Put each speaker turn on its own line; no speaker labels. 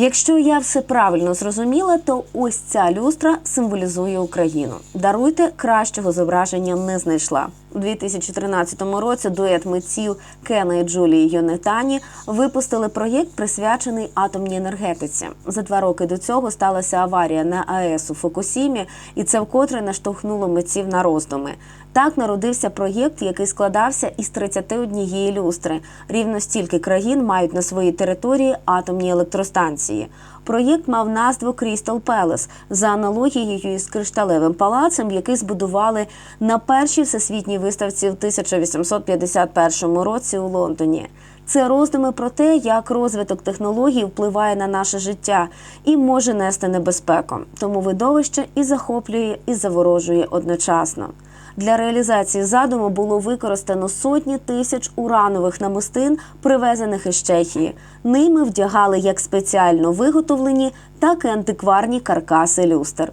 Якщо я все правильно зрозуміла, то ось ця люстра символізує Україну. Даруйте кращого зображення не знайшла. У 2013 році дует митців Кена і Джулії Йонетані випустили проєкт, присвячений атомній енергетиці. За два роки до цього сталася аварія на АЕС у Фукусімі, і це вкотре наштовхнуло митців на роздуми. Так народився проєкт, який складався із 31 люстри. Рівно стільки країн мають на своїй території атомні електростанції. Проєкт мав назву Крістал Пелес за аналогією із кришталевим палацем, який збудували на першій всесвітній виставці в 1851 році у Лондоні. Це роздуми про те, як розвиток технологій впливає на наше життя і може нести небезпеку. Тому видовище і захоплює, і заворожує одночасно. Для реалізації задуму було використано сотні тисяч уранових намистин, привезених із Чехії. Ними вдягали як спеціально виготовлені, так і антикварні каркаси люстр.